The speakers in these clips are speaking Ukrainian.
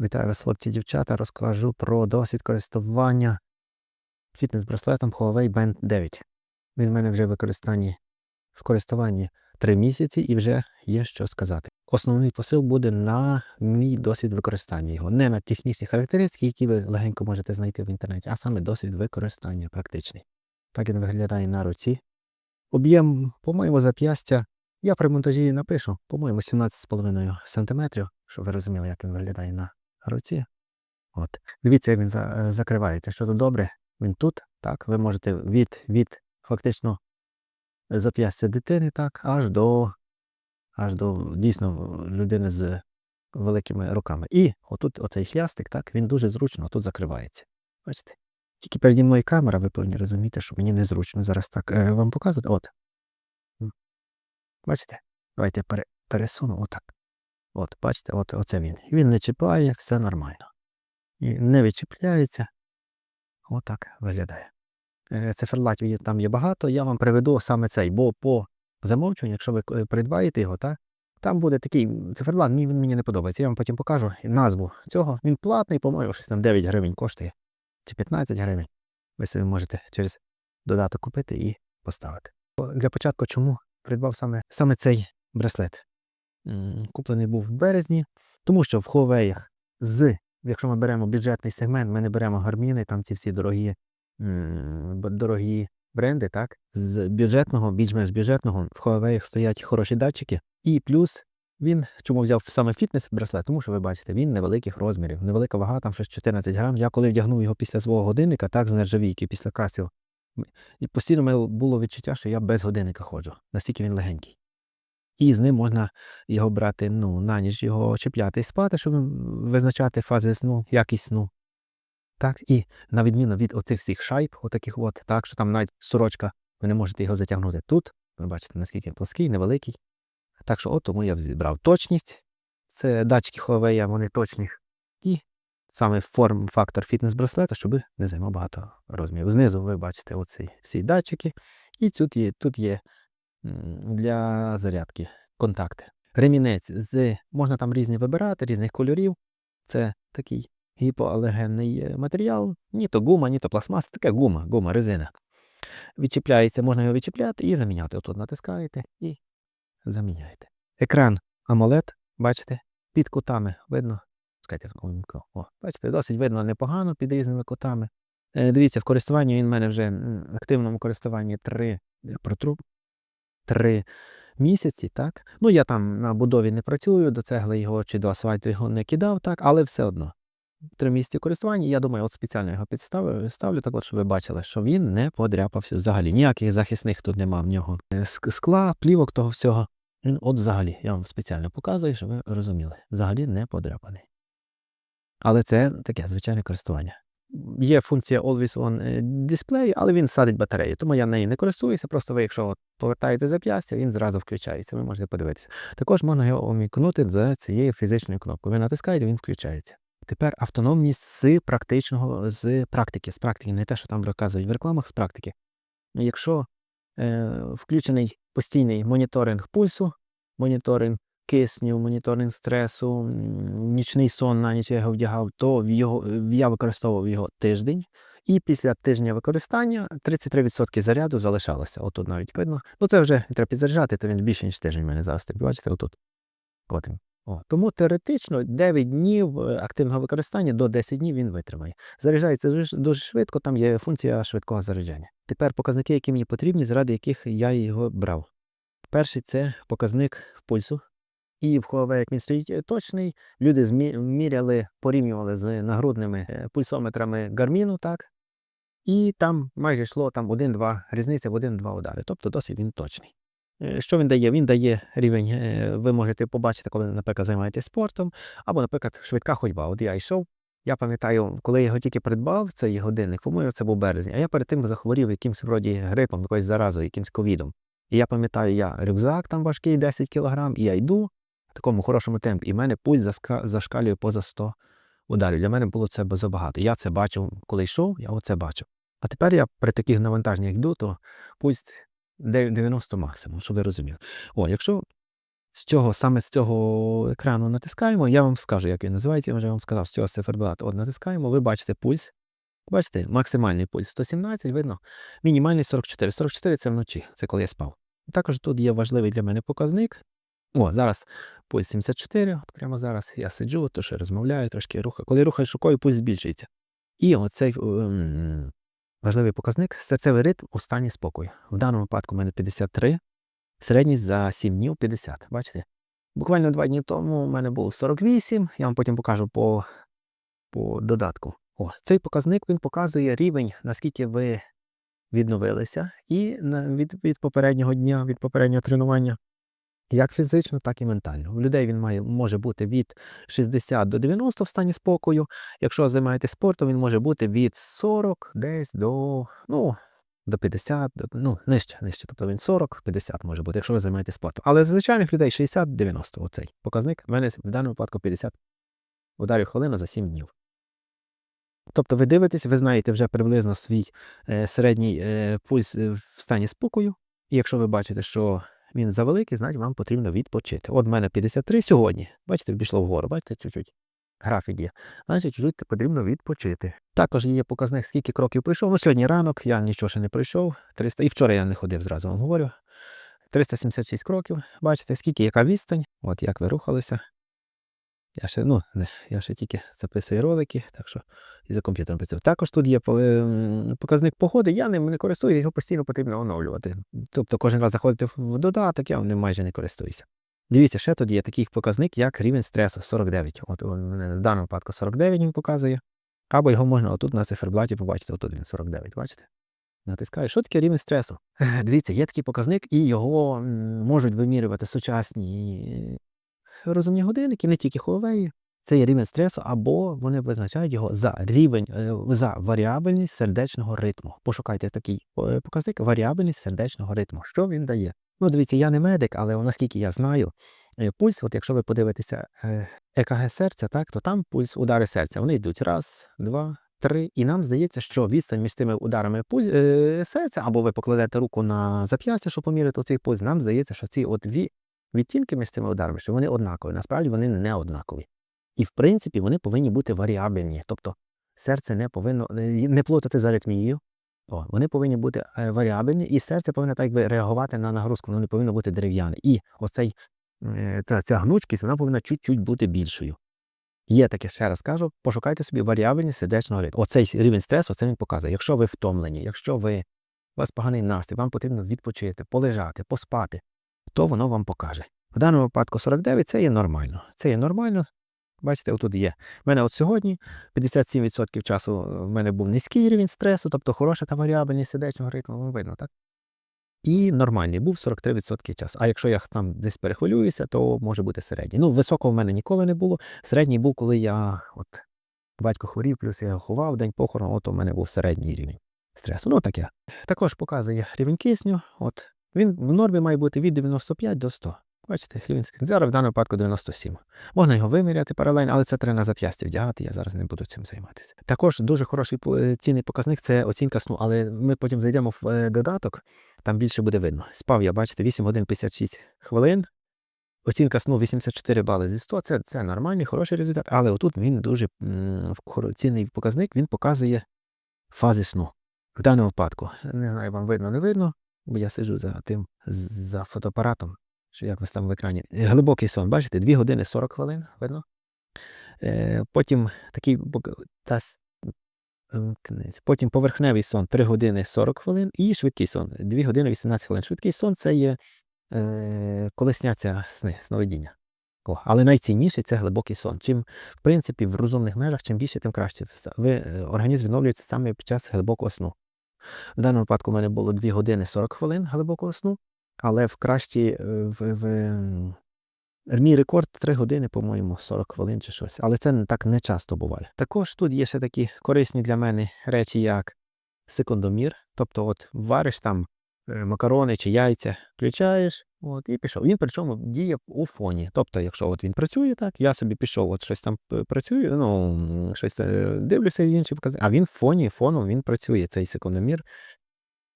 Вітаю вас, хлопці, дівчата. Розкажу про досвід користування фітнес-браслетом Huawei Band 9. Він в мене вже в в користуванні 3 місяці і вже є що сказати. Основний посил буде на мій досвід використання його, не на технічні характеристики, які ви легенько можете знайти в інтернеті, а саме досвід використання практичний. Так він виглядає на руці. Об'єм, по-моєму, зап'ястя. Я при монтажі напишу, по-моєму, 17,5 см, щоб ви розуміли, як він виглядає на руці. От. Дивіться, як він за, е, закривається. Тут добре, він тут, так, ви можете від, від фактично зап'ястя дитини, так, аж до, аж до дійсно людини з великими руками. І отут оцей хлястик, так, він дуже зручно тут закривається. Бачите? Тільки переді мною камера, ви повинні розуміти, що мені незручно зараз так е, вам показувати. От. Бачите? Давайте пере, пересуну отак. От, бачите, от, оце він. Він не чіпає, все нормально. І не відчіпляється. Отак виглядає. Е, Циферлатів там є багато, я вам приведу саме цей, бо по замовчуванню, якщо ви е, придбаєте його, так, там буде такий циферлат, він мені не подобається. Я вам потім покажу назву цього. Він платний, по-моєму, щось там 9 гривень коштує. Чи 15 гривень. Ви собі можете через додаток купити і поставити. Для початку, чому придбав саме, саме цей браслет? Куплений був в березні, тому що в Huawei з, якщо ми беремо бюджетний сегмент, ми не беремо гарміни, там ці всі дорогі, дорогі бренди, так? З бюджетного, більш-менш бюджетного, в Huawei стоять хороші датчики. І плюс він, чому взяв саме фітнес-браслет, тому що ви бачите, він невеликих розмірів, невелика вага, там щось 14 грам. Я коли вдягнув його після свого годинника, так, з нержавійки, після касіл, м- і постійно було відчуття, що я без годинника ходжу, настільки він легенький. І з ним можна його брати ну, на ніч його чіпляти і спати, щоб визначати фази сну, якість сну. Так, і на відміну від оцих всіх шайб, отаких от, так, що там навіть сорочка, ви не можете його затягнути тут. Ви бачите, наскільки він плоский, невеликий. Так що от тому я зібрав точність. Це датчики Huawei, вони точні. І саме форм-фактор фітнес-браслета, щоб не займав багато розмірів. Знизу ви бачите оці всі датчики. І тут є, тут є для зарядки контакти. Ремінець з можна там різні вибирати, різних кольорів. Це такий гіпоалергенний е, матеріал, ні то гума, ні то пластмас, таке гума, гума, резина. Відчіпляється, можна його відчіпляти і заміняти. Отут натискаєте і заміняєте. Екран AMOLED, бачите, під кутами видно. О, бачите, досить видно непогано під різними кутами. Е, Дивіться, в користуванні він в мене вже в активному користуванні 3 протруб. Три місяці, так? Ну, я там на будові не працюю, до цегли його чи до асфальту його не кидав, так, але все одно. Три місяці користування, я думаю, от спеціально його підставлю, ставлю, так от, щоб ви бачили, що він не подряпався взагалі. Ніяких захисних тут нема в нього. Е, Скла, плівок того всього. От взагалі, я вам спеціально показую, щоб ви розуміли. Взагалі не подряпаний. Але це таке звичайне користування. Є функція Always On е, Display, але він садить батарею, тому я нею не користуюся. Просто ви, якщо повертаєте зап'ястя, він зразу включається. Ви можете подивитися. Також можна його умікнути за цією фізичною кнопкою. Ви натискаєте, він включається. Тепер автономність з практичного, з практики, з практики, не те, що там розказують в рекламах, з практики. Якщо е, включений постійний моніторинг пульсу, моніторинг кисню, моніторинг стресу, нічний сон на ніч я його вдягав, то його, я використовував його тиждень. І після тижня використання 33% заряду залишалося. Отут навіть видно. Ну це вже треба підзаряджати, то він більше, ніж тиждень в мене зараз. Так, бачите, отут. От він. О, тому теоретично 9 днів е, активного використання до 10 днів він витримає. Заряджається дуже швидко, там є функція швидкого заряджання. Тепер показники, які мені потрібні, заради яких я його брав. Перший це показник пульсу. І в Huawei, він стоїть е, точний, люди міряли, порівнювали з нагрудними е, пульсометрами Garmin, так? І там майже йшло там 1-2, різниця в 1-2 удари. Тобто досить він точний. Е, Що він дає? Він дає рівень, ви можете побачити, коли, наприклад, займаєтесь спортом, або, наприклад, швидка ходьба. От я йшов. Я пам'ятаю, коли я його тільки придбав, цей годинник, по-моєму, це був березень, а я перед тим захворів якимось вроді грипом, якоюсь заразою, якимось ковідом. І я пам'ятаю, я рюкзак там важкий, 10 кг, і я йду такому хорошому темпі, і в мене пульс зашкалює поза 100 ударів. Для мене було це забагато. Я це бачив, коли йшов, я оце бачив. А тепер я при таких навантаженнях йду, то пульс де- 90 максимум, щоб ви розуміли. О, якщо з цього, саме з цього екрану натискаємо. Я вам скажу, як він називається, я вже вам сказав, з цього циферблату. От натискаємо, ви бачите пульс. Бачите, максимальний пульс 117, видно, мінімальний 44. 44 це вночі, це коли я спав. Також тут є важливий для мене показник. О, зараз пульс 74, от прямо зараз я сиджу, то що розмовляю, трошки рухаю. Коли рухаєш рукою, пульс збільшується. І оцей ем, важливий показник серцевий ритм у стані спокою. В даному випадку у мене 53, середній за 7 днів 50. Бачите? Буквально два дні тому у мене було 48, я вам потім покажу по, по додатку. О, цей показник він показує рівень, наскільки ви відновилися, і від, від попереднього дня, від попереднього тренування, як фізично, так і ментально. У людей він має, може бути від 60 до 90 в стані спокою. Якщо займаєтесь спортом, він може бути від 40 десь до, ну, до 50, до, ну, нижче, нижче. Тобто він 40-50 може бути, якщо ви займаєтесь спортом. Але з звичайних людей 60-90 оцей показник. У мене в даному випадку 50 ударів хвилину за 7 днів. Тобто ви дивитесь, ви знаєте вже приблизно свій е, середній е, пульс е, в стані спокою. І якщо ви бачите, що він завеликий, значить вам потрібно відпочити. От в мене 53 сьогодні. Бачите, пішло вгору, бачите, чуть-чуть. Графік є. Значить, чуть-чуть потрібно відпочити. Також є показник, скільки кроків пройшов. Ну, сьогодні ранок, я нічого ще не пройшов. 300, і вчора я не ходив, зразу вам говорю. 376 кроків. Бачите, скільки яка відстань, от як ви рухалися. Я ще, ну, я ще тільки записую ролики, так що і за комп'ютером працюю. Також тут є ем, показник погоди, я ним не користуюся, його постійно потрібно оновлювати. Тобто кожен раз заходити в додаток, я ним майже не користуюся. Дивіться, ще тут є такий показник, як рівень стресу 49. От мене в даному випадку 49 він показує. Або його можна отут на циферблаті побачити, отут він 49, бачите? Натискаю, що таке рівень стресу? Дивіться, є такий показник, і його можуть вимірювати сучасні розумні годинники, не тільки Huawei. Це є рівень стресу, або вони визначають його за рівень, е, за варіабельність сердечного ритму. Пошукайте такий е, показник варіабельність сердечного ритму. Що він дає? Ну, дивіться, я не медик, але наскільки я знаю, е, пульс, от якщо ви подивитеся ЕКГ серця, так, то там пульс, удари серця. Вони йдуть раз, два, три. І нам здається, що відстань між тими ударами пуль, е, серця, або ви покладете руку на зап'ястя, щоб поміряти цей пульс, нам здається, що ці от відтінки між цими ударами, що вони однакові. Насправді вони не однакові. І в принципі вони повинні бути варіабельні. Тобто серце не повинно е, не плутати з аритмією. О, вони повинні бути е, варіабельні, і серце повинно так би реагувати на нагрузку, воно не повинно бути дерев'яне. І оцей, е, ця, ця гнучкість вона повинна чуть-чуть бути більшою. Є таке, ще раз кажу, пошукайте собі варіабельність сердечного ритму. Оцей рівень стресу це він показує. Якщо ви втомлені, якщо ви, у вас поганий настрій, вам потрібно відпочити, полежати, поспати, то воно вам покаже. В даному випадку 49 це є нормально. Це є нормально. Бачите, отут є. У мене от сьогодні 57% часу в мене був низький рівень стресу, тобто хороша та варіабельність сердечного ритму, вам видно, так? І нормальний був 43% часу. А якщо я там десь перехвилююся, то може бути середній. Ну, високого в мене ніколи не було. Середній був, коли я от батько хворів, плюс я ховав день похорону, от у мене був середній рівень стресу. Ну, таке. Також показує рівень кисню. От він в нормі має бути від 95 до 100. Бачите, кисню. Зараз в даному випадку 97. Можна його виміряти паралельно, але це треба на зап'ястя вдягати, я зараз не буду цим займатися. Також дуже хороший е, цінний показник це оцінка сну, але ми потім зайдемо в е, додаток, там більше буде видно. Спав я, бачите, 8 годин 56 хвилин. Оцінка сну 84 бали зі 100, це, це нормальний, хороший результат, але отут він дуже цінний показник, він показує фази сну. В даному випадку, не знаю, вам видно, не видно, бо я сиджу за тим, за фотоапаратом, що якось там в екрані. Е, Глибокий сон, бачите, 2 години 40 хвилин, видно? Е, потім такий та. Потім поверхневий сон 3 години 40 хвилин і швидкий сон 2 години 18 хвилин. Швидкий сон це є е, коли сни, сновидіння. О, але найцінніше це глибокий сон. Чим, в принципі, в розумних межах, чим більше, тим краще. Ви, е, організм відновлюється саме під час глибокого сну. В даному випадку в мене було 2 години 40 хвилин глибокого сну, але в кращі е, в, в, мій рекорд 3 години, по-моєму, 40 хвилин чи щось. Але це так не часто буває. Також тут є ще такі корисні для мене речі, як секундомір. Тобто, от вариш там е, макарони чи яйця, включаєш, от, і пішов. Він причому діє у фоні. Тобто, якщо от він працює так, я собі пішов, от щось там п- працюю, ну, щось е, дивлюся інші покази, а він в фоні, фоном він працює, цей секундомір.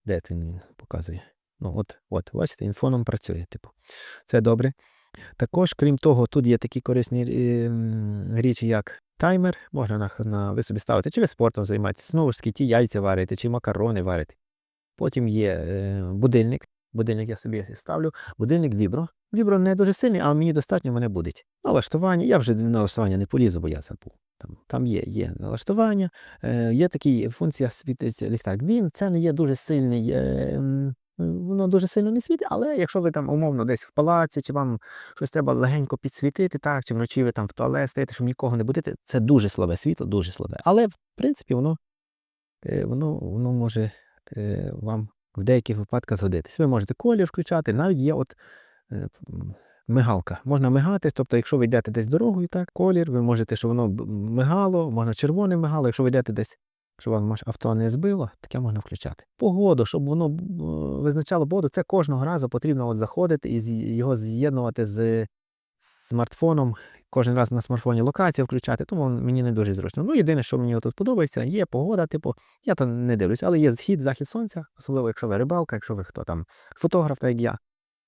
Де він показує? Ну, от, от, бачите, він фоном працює, типу. Це добре. Також, крім того, тут є такі корисні е, м, речі, як таймер. Можна на, на ви собі ставити, чи ви спортом займаєтеся, знову ж таки, ті яйця варите, чи макарони варите. Потім є е, будильник. Будильник я собі ставлю. Будильник вібро. Вібро не дуже сильний, але мені достатньо мене будить. Налаштування. Я вже налаштування не полізу, бо я забув. Там, там є, є налаштування, е, є такі функція світиться ліхтарик. Він це не є дуже сильний. Е, воно дуже сильно не світить, але якщо ви там умовно десь в палаці, чи вам щось треба легенько підсвітити, так, чи вночі ви там в туалет стоїте, щоб нікого не будити, це дуже слабе світло, дуже слабе. Але в принципі воно, е, воно, воно може е, вам в деяких випадках згодитись. Ви можете колір включати, навіть є от е, мигалка. Можна мигати, тобто, якщо ви йдете десь дорогою, так, колір, ви можете, щоб воно мигало, можна червоне мигало, якщо ви йдете десь, щоб вам авто не збило, таке можна включати. Погоду, щоб воно е, визначало погоду, це кожного разу потрібно от заходити і його з'єднувати з смартфоном. Кожен раз на смартфоні локацію включати, тому мені не дуже зручно. Ну, єдине, що мені тут подобається, є погода, типу, я то не дивлюся, але є схід, захід сонця, особливо якщо ви рибалка, якщо ви хто там фотограф, так як я,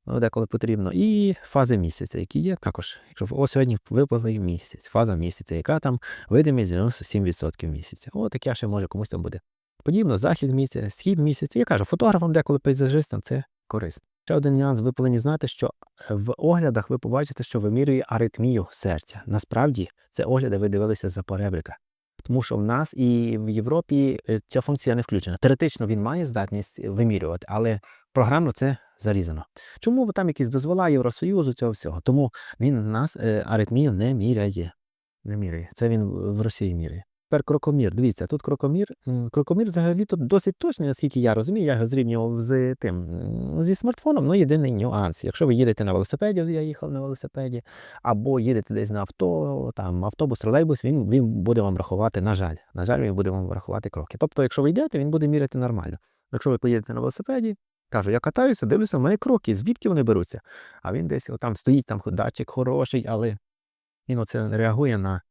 ну, деколи потрібно. І фази місяця, які є також. Якщо о, сьогодні випали місяць, фаза місяця, яка там видимість 97% місяця. О, таке ще може комусь там буде. Подібно, захід місяця, схід місяця. Я кажу, фотографам, деколи пейзажистам це корисно. Ще один нюанс, ви повинні знати, що в оглядах ви побачите, що вимірює аритмію серця. Насправді це огляди ви дивилися за поребрика. Тому що в нас і в Європі е, ця функція не включена. Теоретично він має здатність вимірювати, але програмно це зарізано. Чому там якісь дозвола Євросоюзу цього всього? Тому він в нас е, аритмію не міряє. Не міряє. Це він в Росії міряє. Тепер крокомір. Дивіться, тут крокомір. Крокомір взагалі тут досить точний, наскільки я розумію. Я його зрівнював з тим зі смартфоном. Ну, єдиний нюанс. Якщо ви їдете на велосипеді, я їхав на велосипеді, або їдете десь на авто, там автобус, тролейбус, він, він буде вам рахувати, на жаль. На жаль, він буде вам рахувати кроки. Тобто, якщо ви йдете, він буде міряти нормально. Якщо ви поїдете на велосипеді, кажу, я катаюся, дивлюся, в мене кроки, звідки вони беруться? А він десь там стоїть, там датчик хороший, але він оце реагує на,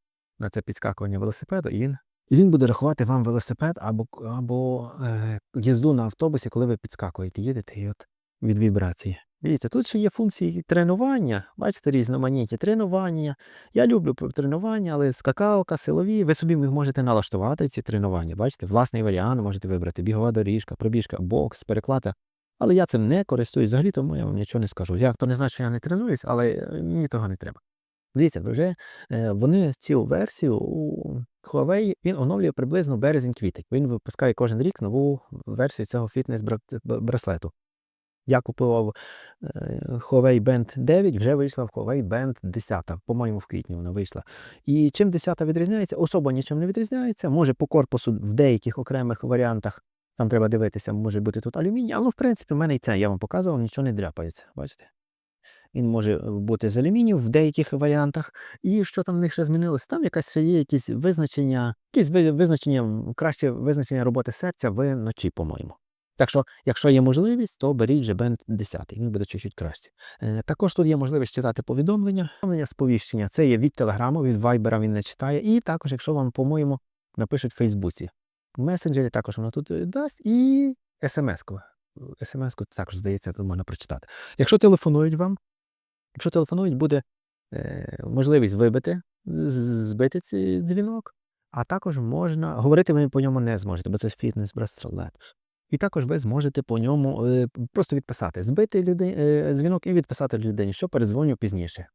на це підскакування велосипеду, і він. І він буде рахувати вам велосипед або, або е, їзду на автобусі, коли ви підскакуєте, їдете і от від вібрації. Дивіться, тут ще є функції тренування. Бачите, різноманітні тренування. Я люблю тренування, але скакалка, силові. Ви собі можете налаштувати ці тренування. Бачите, власний варіант можете вибрати бігова доріжка, пробіжка, бокс, переклада. Але я цим не користуюсь взагалі, тому я вам нічого не скажу. Я то не знаю, що я не тренуюсь, але е, мені того не треба. Дивіться, вже е, вони цю версію у Huawei він оновлює приблизно березень-квітень. Він випускає кожен рік нову версію цього фітнес-браслету. Я купував е, Huawei Band 9, вже вийшла в Huawei Band 10, по-моєму, в квітні вона вийшла. І чим 10 відрізняється? Особо нічим не відрізняється. Може по корпусу в деяких окремих варіантах, там треба дивитися, може бути тут алюміній, але в принципі в мене і це, я вам показував, нічого не дряпається. Бачите? Він може бути з алюмінію в деяких варіантах. І що там в них ще змінилось? Там якась ще є якісь визначення, якісь визначення, краще визначення роботи серця вночі, по-моєму. Так що, якщо є можливість, то беріть вже бенд 10, він буде чуть-чуть краще. Е, також тут є можливість читати повідомлення, повідомлення сповіщення. Це є від Телеграму, від Вайбера він не читає. І також, якщо вам, по-моєму, напишуть в Фейсбуці. В месенджері також воно тут е, дасть, і смс-ку. смс-ку також, здається, тут можна прочитати. Якщо телефонують вам, Якщо телефонують, буде е, можливість вибити, збити цей дзвінок, а також можна. Говорити ви по ньому не зможете, бо це фітнес браслет. І також ви зможете по ньому е, просто відписати, збити люди, е, дзвінок і відписати людині, що передзвоню пізніше.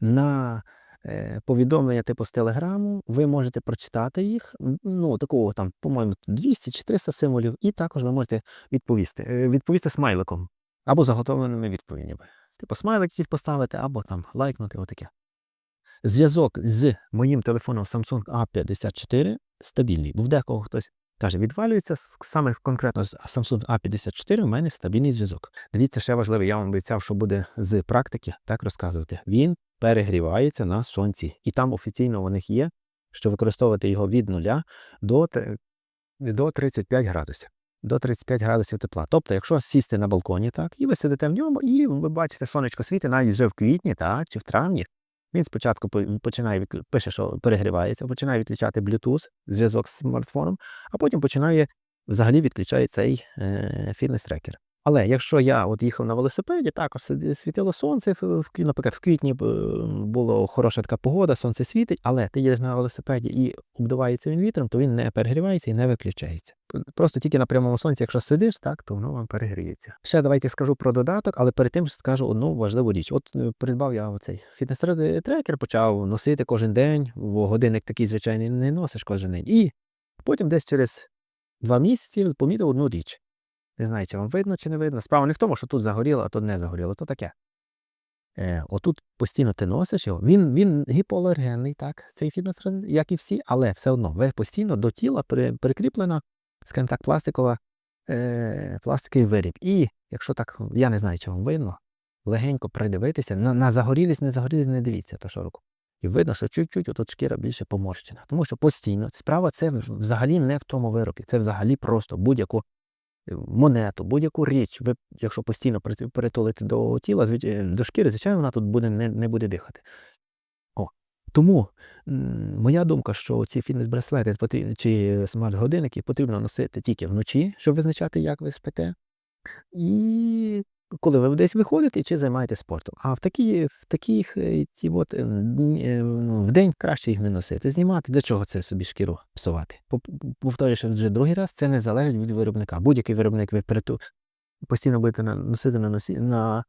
На е, повідомлення типу з телеграму ви можете прочитати їх, ну, такого там, по-моєму, 200 чи 300 символів, і також ви можете відповісти. Е, відповісти смайликом або заготовленими відповідями. Типу смайлик якийсь поставити, або там лайкнути, отаке. Зв'язок з моїм телефоном Samsung A54 стабільний. Бо в декого хтось каже, відвалюється саме конкретно з Samsung A54 у мене стабільний зв'язок. Дивіться, ще важливо, я вам обіцяв, що буде з практики так розказувати. Він перегрівається на сонці. І там офіційно у них є, що використовувати його від 0 до, до 35 градусів до 35 градусів тепла. Тобто, якщо сісти на балконі, так, і ви сидите в ньому, і ви бачите, сонечко світить навіть вже в квітні, так, чи в травні. Він спочатку починає пише, що перегрівається, починає відключати Bluetooth, зв'язок з смартфоном, а потім починає взагалі відключає цей е, фітнес-трекер. Але якщо я от їхав на велосипеді, також світило сонце, наприклад, в квітні була хороша така погода, сонце світить, але ти їдеш на велосипеді і обдувається він вітром, то він не перегрівається і не виключається. Просто тільки на прямому сонці, якщо сидиш, так, то воно вам перегріється. Ще давайте скажу про додаток, але перед тим скажу одну важливу річ. От е, придбав я оцей фітнес-трекер, почав носити кожен день, бо годинник такий звичайний не носиш кожен день. І потім десь через два місяці помітив одну річ. Не знаю, чи вам видно, чи не видно. Справа не в тому, що тут загоріло, а тут не загоріло. То таке. Е, отут постійно ти носиш його. Він, він гіпоалергенний, так, цей фітнес, як і всі, але все одно ви постійно до тіла при, прикріплена, скажімо так, пластикова, е, пластиковий виріб. І якщо так, я не знаю, чи вам видно, легенько придивитися, на, на загорілість, не загорілість, не дивіться то руку. І видно, що чуть-чуть отут шкіра більше поморщена. Тому що постійно справа це взагалі не в тому виробі, це взагалі просто будь-яку е, монету, будь-яку річ, ви, якщо постійно прит- притулите до тіла, до шкіри, звичайно, вона тут буде, не, не буде дихати. Тому моя думка, що ці фітнес-браслети потрібні, чи смарт-годинники потрібно носити тільки вночі, щоб визначати, як ви спите. І коли ви десь виходите чи займаєтесь спортом. А в такі, в таких е, ті от, е, дні, е, ну, в день краще їх не носити, знімати. Для чого це собі шкіру псувати? Повторюю вже другий раз, це не залежить від виробника. Будь-який виробник ви приту постійно будете носити на, носі, на,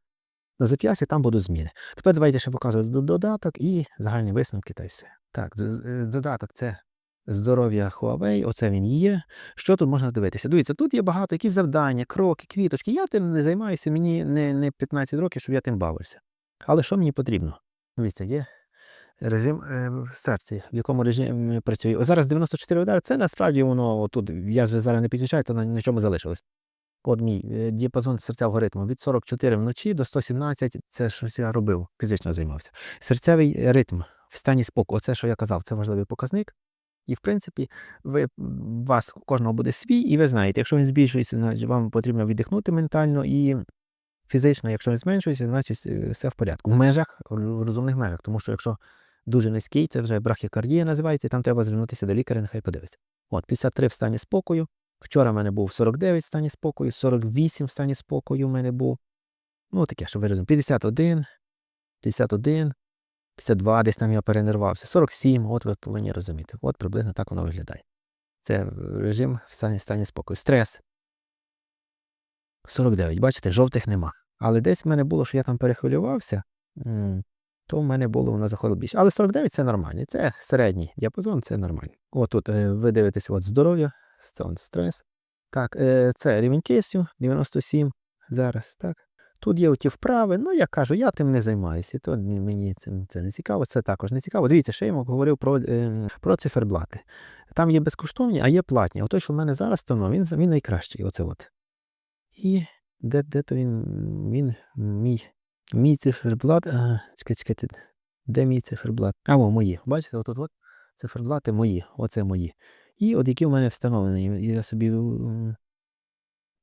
на зап'ясті, там будуть зміни. Тепер давайте ще показувати додаток і загальні висновки та й все. Так, е, додаток це здоров'я Huawei, оце він є. Що тут можна дивитися? Дивіться, тут є багато якісь завдання, кроки, квіточки. Я тим не займаюся, мені не, не 15 років, щоб я тим бавився. Але що мені потрібно? Дивіться, є режим е, серця, в якому режимі працює. О, зараз 94 удари, це насправді воно тут, я ж зараз не підключаю, то на чому залишилось. Мій е, діапазон серцевого ритму від 44 вночі до 117 це щось я робив, фізично займався. Серцевий ритм в стані спокою, оце, що я казав, це важливий показник. І, в принципі, ви, у вас у кожного буде свій, і ви знаєте, якщо він збільшується, значить вам потрібно віддихнути ментально і фізично, якщо він зменшується, значить е, все в порядку. В межах, в розумних межах. Тому що якщо дуже низький, це вже брахікардія називається, і там треба звернутися до лікаря, нехай подивиться. От, 53 в стані спокою. Вчора в мене був 49 в стані спокою, 48 в стані спокою в мене був. Ну, таке, щоб ви розуміли. 51, 51, 52, десь там я перенервався. 47, от ви повинні розуміти. От приблизно так воно виглядає. Це е, режим в стані, стані спокою. Стрес. 49, бачите, жовтих нема. Але десь в мене було, що я там перехвилювався, то в мене було, воно заходило більше. Але 49 це нормально. Це середній діапазон, це нормально. Тут е, ви дивитеся от здоров'я, стан стрес. Так, е, це рівень кисню 97 зараз, так. Тут є оті вправи, ну я кажу, я тим не займаюся, то мені цим це не цікаво, це також не цікаво. Дивіться, ще я вам говорив про, е, про циферблати. Там є безкоштовні, а є платні. Отой, що в мене зараз встановлено, він, він найкращий. Оце от. І де, де то він, він мій, мій циферблат. А, чекайте, чекайте, де мій циферблат? А, о, мої. Бачите, отут от циферблати мої, оце мої. І от які в мене встановлені. Я собі. м,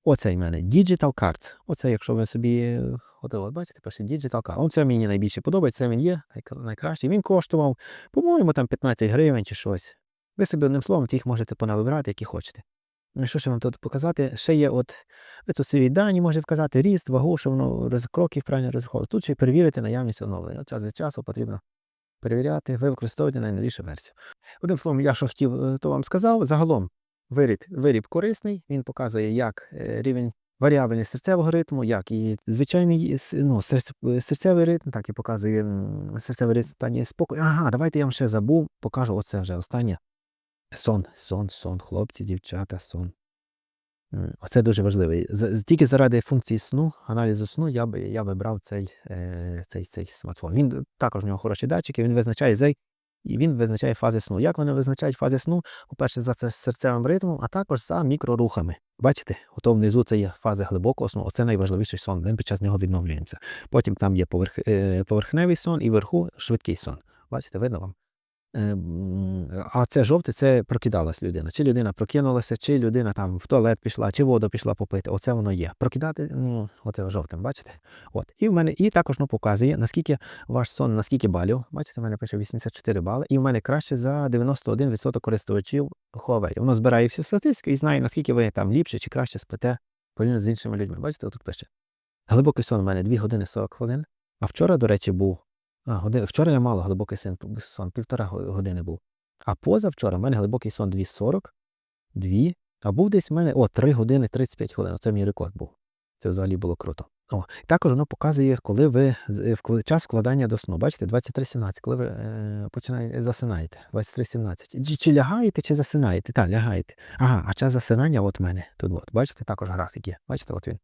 Оцей в мене Digital Cards. Оце, якщо ви собі. е, От, от бачите, пише Digital Card. Оце мені найбільше подобається. Це він є найкращий. Він коштував, по-моєму, там 15 гривень чи щось. Ви собі одним словом, тих можете понавибирати, які хочете. Ну, що ще вам тут показати? Ще є от, ви тут свої дані можете вказати, ріст, вагу, що воно кроків правильно розраховує. Тут ще й перевірити наявність оновлення. Час від часу потрібно перевіряти, ви використовуєте найновішу версію. Одним словом, я що хотів, е, то вам сказав. Загалом виріб, виріб корисний, він показує як е, рівень варіабельність серцевого ритму, як і звичайний ну, серцевий ритм, так і показує серцевий ритм в стані спокою. Ага, давайте я вам ще забув, покажу оце вже останнє. Сон, сон, сон, хлопці, дівчата, сон. Оце дуже важливо. Тільки заради функції сну, аналізу сну, я би я би брав цей, е, цей, цей смартфон. Він також в нього хороші датчики, він визначає зей, і він визначає фази сну. Як вони визначають фази сну? По-перше, за це серцевим ритмом, а також за мікрорухами. Бачите, ото внизу це є фази глибокого сну. Оце найважливіший сон. Ми під час нього відновлюємося. Потім там є поверх, е, поверхневий сон і вверху швидкий сон. Бачите, видно вам? Е, А це жовте, це прокидалась людина. Чи людина прокинулася, чи людина там в туалет пішла, чи воду пішла попити. Оце воно є. Прокидати, ну, оце жовтим, бачите? От. І в мене, і також ну, показує, наскільки ваш сон, наскільки балів. Бачите, в мене пише 84 бали, і в мене краще за 91% користувачів Huawei. Воно збирає всю статистику і знає, наскільки ви там ліпше чи краще спите порівняно з іншими людьми. Бачите, отут пише. Глибокий сон у мене 2 години 40 хвилин. А вчора, до речі, був. А, годин... Вчора я мало глибокий сон, сон, півтора години був. А позавчора в мене глибокий сон 2.40, 2, а був десь в мене о, 3 години 35 хвилин. Оце мій рекорд був. Це взагалі було круто. О, також воно показує, коли ви е, час вкладання до сну. Бачите, 23.17, коли ви е, починаєте засинаєте. 23.17. Чи, чи лягаєте, чи засинаєте? Так, лягаєте. Ага, а час засинання от в мене тут. От, бачите, також графік є. Бачите, от він.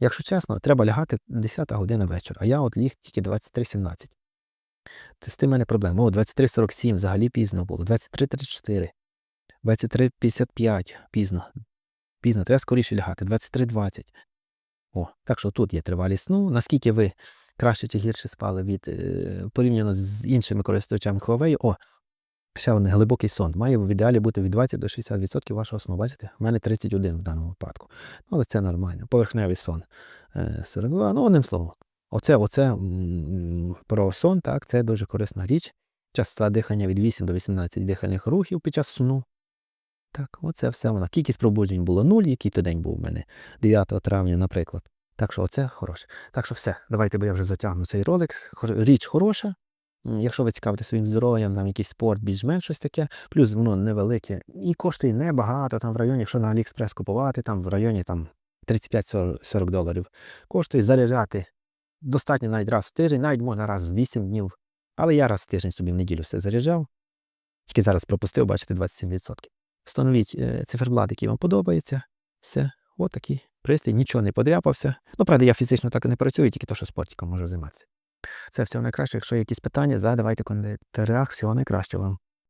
Якщо чесно, треба лягати 10 година вечора, а я от ліг тільки 23.17. То з тим мене проблема. О, 23.47 взагалі пізно було, 23.34, 23.55 пізно. Пізно, треба скоріше лягати, 23.20. О, так що тут є тривалість сну. Наскільки ви краще чи гірше спали від е, порівняно з іншими користувачами Huawei, о, ще один глибокий сон. Має в ідеалі бути від 20 до 60% вашого сну. Бачите? У мене 31 в даному випадку. Ну, але це нормально. Поверхневий сон е, 42. Ну, одним словом. Оце, оце про сон, так, це дуже корисна річ. Частота дихання від 8 до 18 дихальних рухів під час сну. Так, оце все воно. Кількість пробуджень було 0, який то день був у мене 9 травня, наприклад. Так що оце хороше. Так що все, давайте, бо я вже затягну цей ролик. Річ хороша. Якщо ви цікавите своїм здоров'ям, там якийсь спорт, більш-менш щось таке, плюс воно невелике і коштує небагато, там в районі, якщо на Аліекспрес купувати, там в районі там 35-40 доларів. Коштує заряджати достатньо навіть раз в тиждень, навіть можна раз в 8 днів. Але я раз в тиждень собі в неділю все заряджав. Тільки зараз пропустив, бачите, 27%. Встановіть е, циферблат, який вам подобається. Все, от такий пристрій, нічого не подряпався. Ну, правда, я фізично так і не працюю, тільки то, що спортиком можу займатися. Це всього найкраще. Якщо є якісь питання, задавайте в коментарях. Всього найкращого вам.